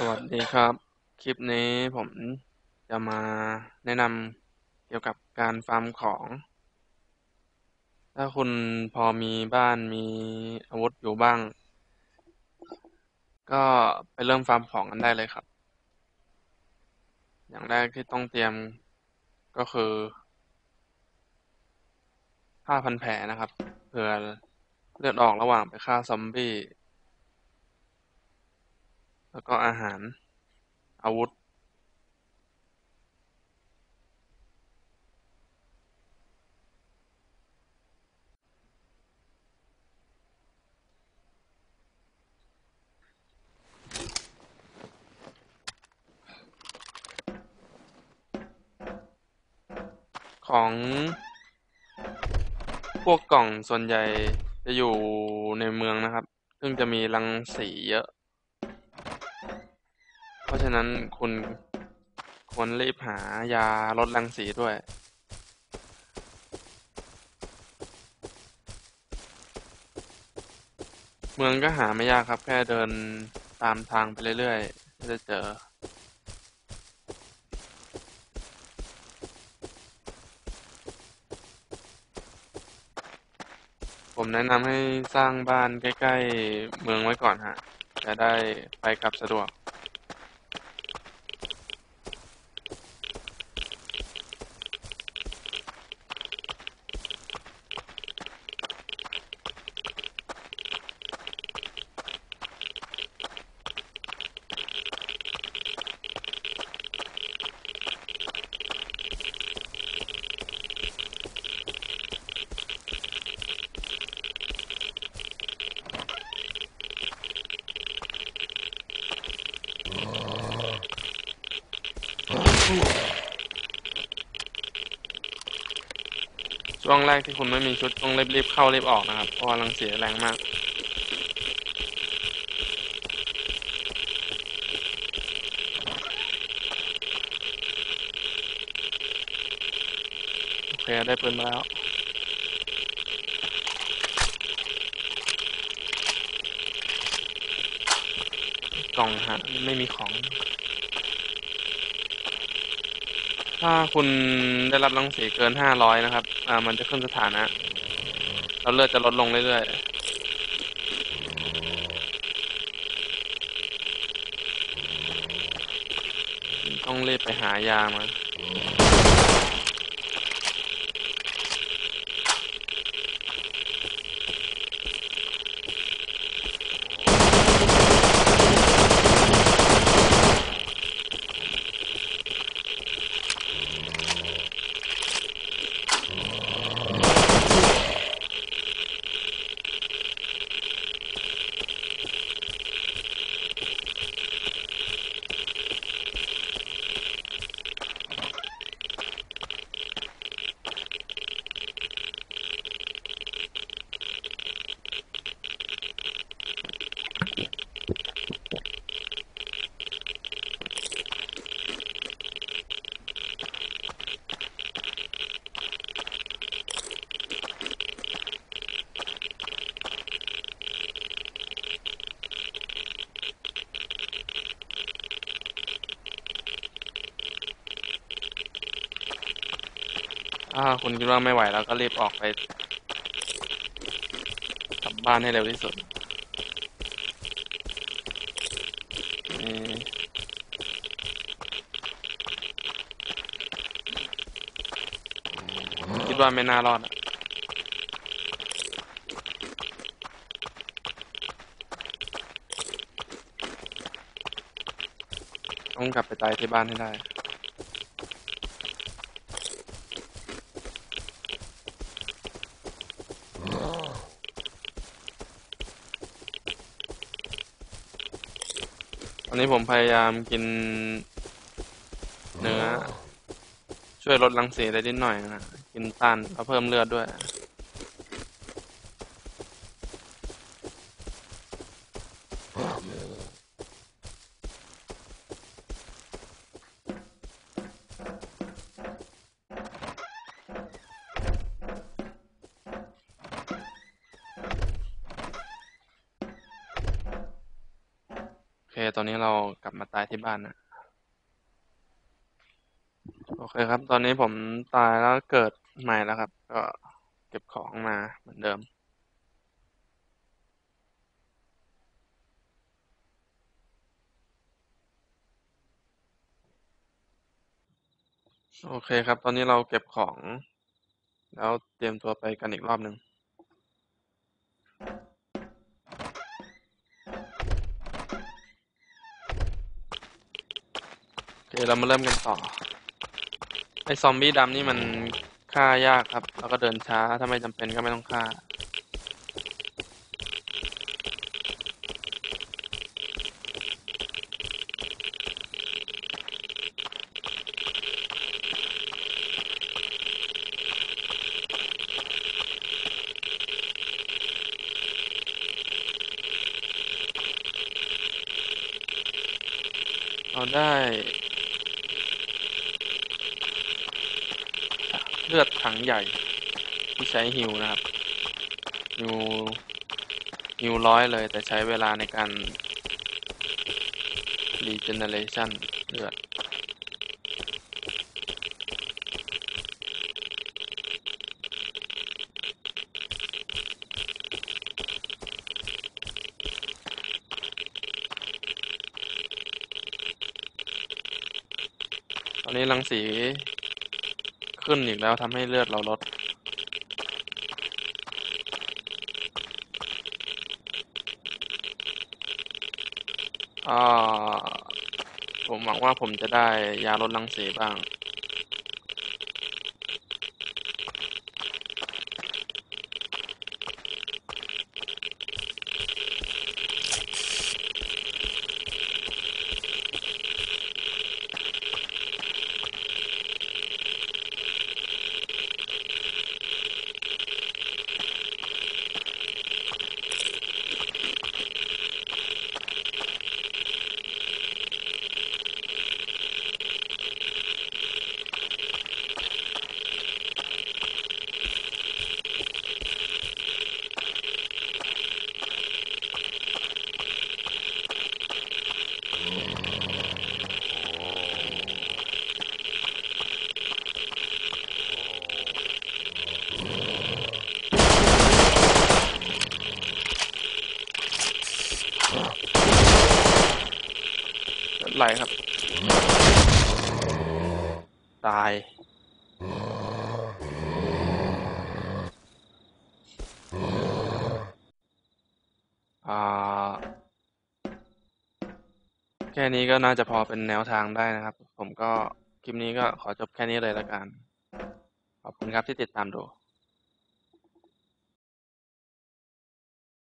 สวัสดีครับ คลิปนี้ผมจะมาแนะนำเกี่ยวกับการฟาร์มของ ถ้าคุณพอมีบ้านมีอาวุธอยู่บ้าง ก็ไปเริ่มฟาร์มของกันได้เลยครับ อย่างแรกที่ต้องเตรียมก็คือผ้าพันแผลนะครับเผื่อเลือดออกระหว่างไปฆ่าซอมบี้ แล้วก็อาหาร อาวุธของพวกกล่องส่วนใหญ่จะอยู่ในเมืองนะครับ ซึ่งจะมีรังสีเยอะ เพราะฉะนั้นคุณควรรีบหายาลดรังสีด้วย เมืองก็หาไม่ยากครับ แค่เดินตามทางไปเรื่อยๆก็จะเจอผมแนะนำให้สร้างบ้านใกล้ ๆ เมืองไว้ก่อนฮะ จะได้ไปกลับสะดวก ช่วงแรกที่คุณไม่มีชุดต้องรีบๆเข้ารีบออกนะครับเพราะรังเสียแรงมากโอเคได้ปืนมาแล้วกล่องฮะไม่มีของ ถ้าคุณได้รับรังสีเกินห้าร้อยนะครับ อ่า มันจะขึ้นสถานะแล้วเลือดจะลดลงเรื่อยๆ ต้องรีบไปหายามา ถ้าคุณคิดว่าไม่ไหวแล้วก็รีบออกไปกลับบ้านให้เร็วที่สุดคิดว่าไม่น่ารอดต้องกลับไปตายที่บ้านให้ได้ ตอนนี้ผมพยายามกินเนื้อ ช่วยลดรังสีได้นิดหน่อยนะ กินต้านแล้วเพิ่มเลือดด้วย ตอนนี้เรากลับมาตายที่บ้านนะ โอเคครับ ตอนนี้ผมตายแล้วเกิดใหม่แล้วครับ ก็เก็บของมาเหมือนเดิม โอเคครับ ตอนนี้เราเก็บของ แล้วเตรียมตัวไปกันอีกรอบหนึ่ง อเคเรามาเริ่มกันต่อ ไอซอมบี้ดำนี่มันฆ่ายากครับ แล้วก็เดินช้า ถ้าไม่จำเป็นก็ไม่ต้องฆ่าเราได้ เลือดถังใหญ่ ที่ใช้ฮิวนะครับฮิวฮิวร้อยเลย แต่ใช้เวลาในการ regeneration เลือดตอนนี้รังสี ขึ้นอีกแล้วทำให้เลือดเราลด อ่า ผมหวังว่าผมจะได้ยาลดรังสีบ้าง ไหลครับ ตาย อ่า แค่นี้ก็น่าจะพอเป็นแนวทางได้นะครับ ผมก็ คลิปนี้ก็ขอจบแค่นี้เลยละกัน ขอบคุณครับที่ติดตามดู